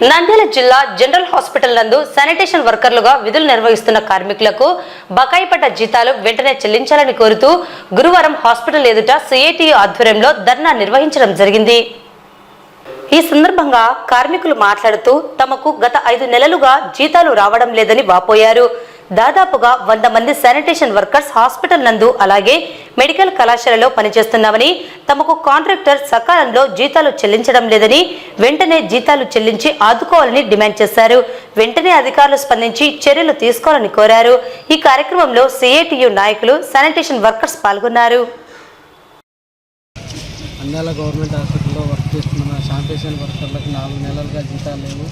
నంద్యాల జిల్లా general hospital నందు sanitation వర్కర్లుగా విధులు నిర్వహిస్తున్న కార్మికులకు బకాయి పడ్డ జీతాలు వెంటనే చెల్లించాలని కోరుతూ గురువారం హాస్పిటల్ ఎదుట సిఐటియు ఆధ్వర్యంలో ధర్నా నిర్వహించడం జరిగింది. ఈ సందర్భంగా కార్మికులు మాట్లాడుతూ తమకు గత ఐదు నెలలుగా జీతాలు రావడం లేదని వాపోయారు. దాదాపుగా వంద మంది శానిటేషన్ వర్కర్స్ హాస్పిటల్ నందు అలాగే మెడికల్ కళాశాలలో పనిచేస్తున్నామని తమకు కాంట్రాక్టర్ సకాలంలో జీతాలు చెల్లించడం లేదని వెంటనే జీతాలు చెల్లించి ఆదుకోవాలని డిమాండ్ చేశారు. వెంటనే అధికారులు స్పందించి చర్యలు తీసుకోవాలని కోరారు. ఈ కార్యక్రమంలో సిఐటియు నాయకులు శానిటేషన్ వర్కర్స్ పాల్గొన్నారు. అందాల గవర్నమెంట్ హాస్పిటల్లో వర్క్ చేస్తున్న శానిటేషన్ వర్కర్లకు నాలుగు నెలలుగా జీతాలు లేవు.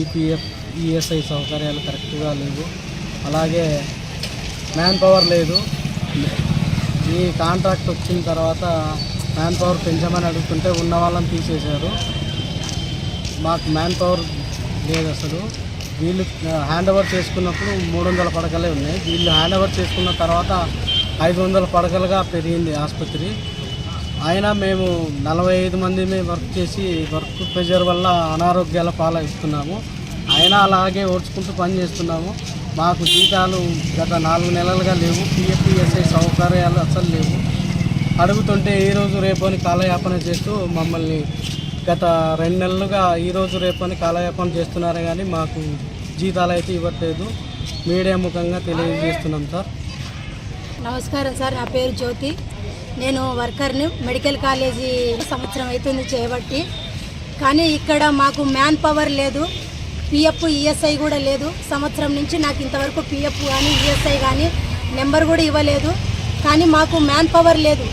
ఈపీఎఫ్ ఈఎస్ఐ సౌకర్యాలు కరెక్ట్గా లేవు. అలాగే మ్యాన్ పవర్ లేదు. ఈ కాంట్రాక్ట్ వచ్చిన తర్వాత మ్యాన్ పవర్ పెంచమని అడుగుతుంటే ఉన్న వాళ్ళని తీసేశారు. మాకు మ్యాన్ పవర్ లేదు అసలు. వీళ్ళు హ్యాండ్ ఓవర్ చేసుకున్నప్పుడు మూడు వందల పడకలే ఉన్నాయి. వీళ్ళు హ్యాండ్ ఓవర్ చేసుకున్న తర్వాత ఐదు వందల పడకలుగా పెరిగింది ఆసుపత్రి. అయినా మేము నలభై ఐదు మంది వర్క్ చేసి వర్క్ ప్రెషర్ వల్ల అనారోగ్యాల పాలవుతున్నాము. అయినా అలాగే ఓడ్చుకుంటూ పని చేస్తున్నాము. మాకు జీతాలు గత నాలుగు నెలలుగా లేవు. పిఎఫ్పిఎస్ఐ సౌకర్యాలు అసలు లేవు. అడుగుతుంటే ఈరోజు రేపు అని కాలయాపన చేస్తూ మమ్మల్ని గత రెండు నెలలుగా ఈరోజు రేపు అని కాలయాపన చేస్తున్నారు కానీ మాకు జీతాలు అయితే ఇవ్వట్లేదు. మీడియా ముఖంగా తెలియజేస్తున్నాం సార్. నమస్కారం సార్. నా పేరు జ్యోతి. నేను వర్కర్ని మెడికల్ కాలేజీ సంవత్సరం అవుతుంది చేయబట్టి కానీ ఇక్కడ మాకు మ్యాన్ పవర్ లేదు. పిఎఫ్ ఈఎస్ఐ కూడా లేదు. సంవత్సరం నుంచి నాకు ఇంతవరకు పిఎఫ్ కానీ ఈఎస్ఐ కానీ నెంబర్ కూడా ఇవ్వలేదు. కానీ మాకు మ్యాన్ పవర్ లేదు.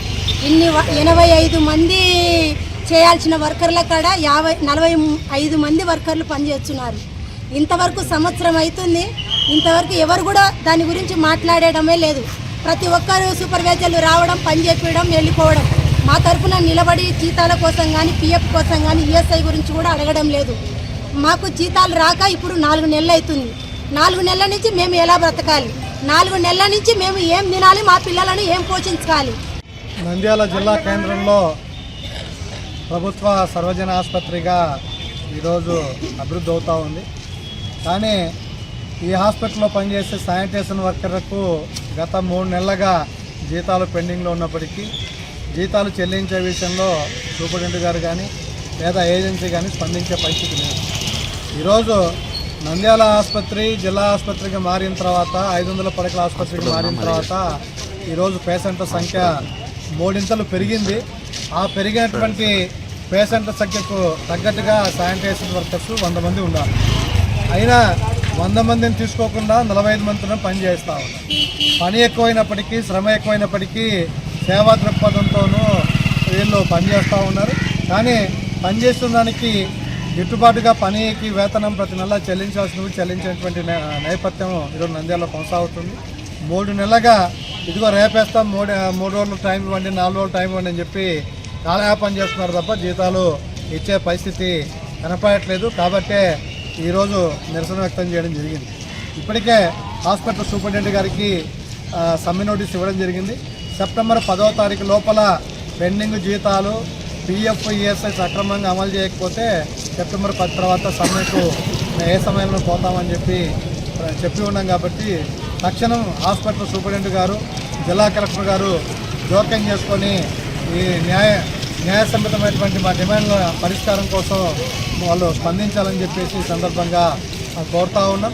ఇన్ని వ- ఎనభై ఐదు మంది చేయాల్సిన వర్కర్ల కాడ యాభై నలభై ఐదు మంది వర్కర్లు పనిచేస్తున్నారు. ఇంతవరకు సంవత్సరం అవుతుంది. ఇంతవరకు ఎవరు కూడా దాని గురించి మాట్లాడడమే లేదు. ప్రతి ఒక్కరు సూపర్వైజర్లు రావడం పని చేపించడం వెళ్ళిపోవడం. మా తరఫున నిలబడి జీతాల కోసం కానీ పిఎఫ్ కోసం కానీ ఈఎస్ఐ గురించి కూడా అడగడం లేదు. మాకు జీతాలు రాక ఇప్పుడు నాలుగు నెలలు అవుతుంది. నాలుగు నెలల నుంచి మేము ఎలా బ్రతకాలి? నాలుగు నెలల నుంచి మేము ఏం తినాలి? మా పిల్లలను ఏం పోషించాలి నంద్యాల జిల్లా కేంద్రంలో ప్రభుత్వ సర్వజన ఆసుపత్రిగా ఈరోజు అభివృద్ధి అవుతూ ఉంది. కానీ ఈ హాస్పిటల్లో పనిచేసే శానిటేషన్ వర్కర్లకు గత మూడు నెలలుగా జీతాలు పెండింగ్లో ఉన్నప్పటికీ జీతాలు చెల్లించే విషయంలో సూపరింటెండెంట్ గారు కానీ లేదా ఏజెన్సీ కానీ స్పందించే పరిస్థితి లేదు. ఈరోజు నంద్యాల ఆసుపత్రి జిల్లా ఆసుపత్రికి మారిన తర్వాత ఐదు వందల పడకల ఆసుపత్రికి మారిన తర్వాత ఈరోజు పేషెంట్ల సంఖ్య మూడింతలు పెరిగింది. ఆ పెరిగినటువంటి పేషెంట్ల సంఖ్యకు తగ్గట్టుగా శానిటైజేషన్ వర్కర్స్ వంద మంది ఉన్నారు అయినా వంద మందిని తీసుకోకుండా నలభై ఐదు మందితో పని చేస్తూ ఉన్నారు. పని ఎక్కువైనప్పటికీ శ్రమ ఎక్కువైనప్పటికీ సేవా దృక్పథంతోనూ వీళ్ళు పనిచేస్తూ ఉన్నారు. కానీ పనిచేస్తున్న దానికి గిట్టుబాటుగా పనికి వేతనం ప్రతి నెల చెల్లించాల్సినవి చెల్లించేటువంటి నేపథ్యం ఈరోజు నంద్యాలలో కొనసాగుతుంది. మూడు నెలలుగా ఇదిగో రేపేస్తాం మూడు మూడు రోజులు టైం ఇవ్వండి నాలుగు రోజులు టైం ఇవ్వండి అని చెప్పి కాలయాపన చేస్తున్నారు తప్ప జీతాలు ఇచ్చే పరిస్థితి కనపడట్లేదు. కాబట్టే ఈరోజు నిరసన వ్యక్తం చేయడం జరిగింది. ఇప్పటికే హాస్పిటల్ సూపరింటెండెంట్ గారికి సమ్మె నోటీస్ ఇవ్వడం జరిగింది. సెప్టెంబర్ పదవ తారీఖు లోపల పెండింగ్ జీతాలు పిఎఫ్ ఈఎస్ఐ సక్రమంగా అమలు చేయకపోతే సెప్టెంబర్ పది తర్వాత సమ్మెకు మేము ఏ సమయంలో పోతామని చెప్పి చెప్పి ఉన్నాం కాబట్టి తక్షణం హాస్పిటల్ సూపరింటెండెంట్ గారు జిల్లా కలెక్టర్ గారు జోక్యం చేసుకొని ఈ న్యాయ న్యాయసమ్మతమైనటువంటి మా డిమాండ్ల పరిష్కారం కోసం వాళ్ళు స్పందించాలని చెప్పేసి సందర్భంగా కోరుతా ఉన్నాం.